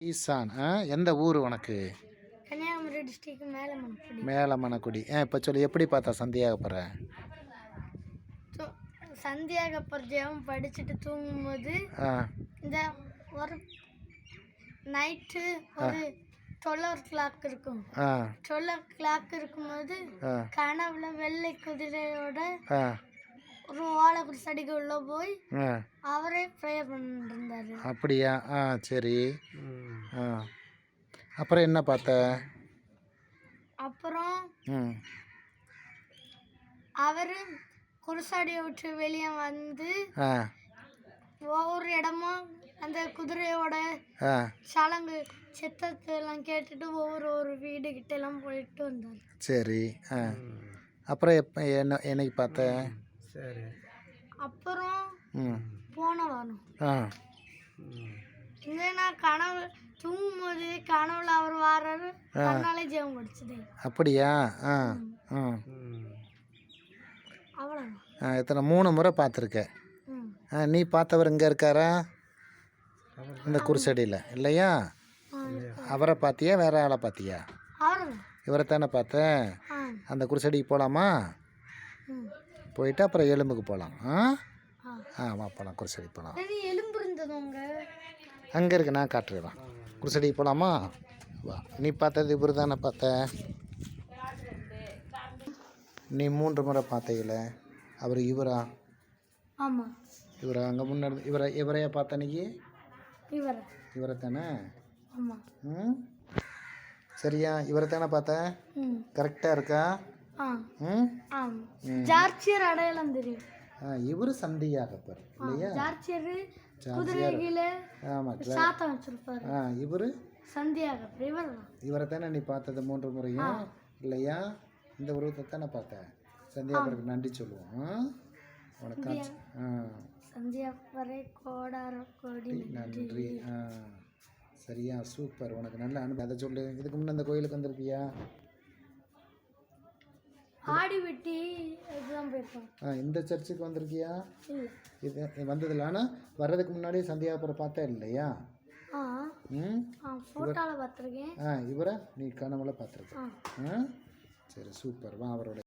ஈசான் ஆ? எந்த ஊர் உனக்கு? கன்னியாகுமரி டிஸ்ட்ரிக்ட் மேலே மணப்படி மேலமணக்குடி. ஆ இப்போ சொல்லு எப்படி பார்த்தா சந்தியாக போகிற சந்தியாக ஜெபம் படிச்சுட்டு தூங்கும்போது இந்த ஒரு நைட்டு ஒரு டுவெல் கிளாக் இருக்கும். ஆ. டுவெல் கிளாக் இருக்கும்போது கனவுல வெள்ளை குதிரையோட ஒரு ஓலைக்குடி செடிக்கு உள்ள போய் அவரே ப்ரேயர் பண்ணிட்டு இருந்தாரு. அப்படியா? ஆ சரி. ஆ. அப்புறம் என்ன பார்த்த? அப்புறம் ம். அவரு குருசாடியை விட்டு வெளியே வந்து ஆ. ஒவ்வொரு இடமும் அந்த குதிரையோட ஆ. சலங்கு சித்தத்தை எல்லாம் கேட்டுட்டு ஒவ்வொரு ஒரு வீடு கிட்ட எல்லாம் போயிட்டு வந்தார். சரி. ஆ. அப்புறம் எப்போ என்ன என்னைக்கு பார்த்த? அப்புறம் ம். போன வாரம். ஆ. இங்க நான் கனவு தூங்கும்போது கனவுல அவர் வாராரு கண்ணாலே ஜெபம் படிச்சது அப்படியா? ஆ ஆ. அவ்வளோதான் ஆ எத்தனை மூணு முறை பார்த்துருக்க. ம். ஆ நீ பார்த்தவர் இங்கே இருக்காரா? இந்த குருசடியில் இல்லையா? அவரை பார்த்தியா வேற ஆளை பார்த்தியா? இவரை தானே பார்த்த ஆ. அந்த குருசடிக்கு போகலாமா ம். போயிட்டு அப்புறம் எலும்புக்கு போகலாம் ஆ? ஆ. ஆ வா போகலாம் குருசடி போகலாம் எலும்பு இருந்தது உங்க? அங்கே இருக்கு நான் காட்டுறேன். குருசடிக்கு போகலாமா வா. நீ பார்த்தது இவர் தானே பார்த்த? நீ மூன்று முறை பார்த்தையில அவர் இவரா? ஆமாம் இவரா? அங்கே முன்னாடி இவரை இவரையா பார்த்த அன்னைக்கு? இவர். இவரை தானே ஆமாம் ம்? சரியா? இவரை தானே பார்த்த கரெக்டாக இருக்கா? ஆ. ம்? ஜார்ச்சியர் அடையாளம் தெரியும். இவர் சந்தியாகப்பர் இல்லையா? கீழே ஆமாம் ஆ இவர்? இவர் தான் நீ பார்த்தது மூன்று முறையும் இல்லையா? இந்த உருவத்தை தானே பார்த்த சந்தியாபுரத்துக்கு நன்றி சொல்லுவோம்? உனக்கு ஆ. சந்தியா வரை கோடார கோடி நன்றி. ஆ. சரியா சூப்பர். உனக்கு நல்ல அனுபவம். அதை சொல்லு. இதுக்கு முன்னே அந்த கோயிலுக்கு வந்திருக்கியா ஆடி வெட்டி ஆ இந்த சர்ச்சுக்கு வந்திருக்கியா? இது வந்ததில்ல. ஆனால் வர்றதுக்கு முன்னாடி சந்தியாபுரம் பார்த்தா இல்லையா? ம்? ஆ இவரை நீ கனவுல பார்த்துருக்க. ஆ. சரி சூப்பர். வா அவரோட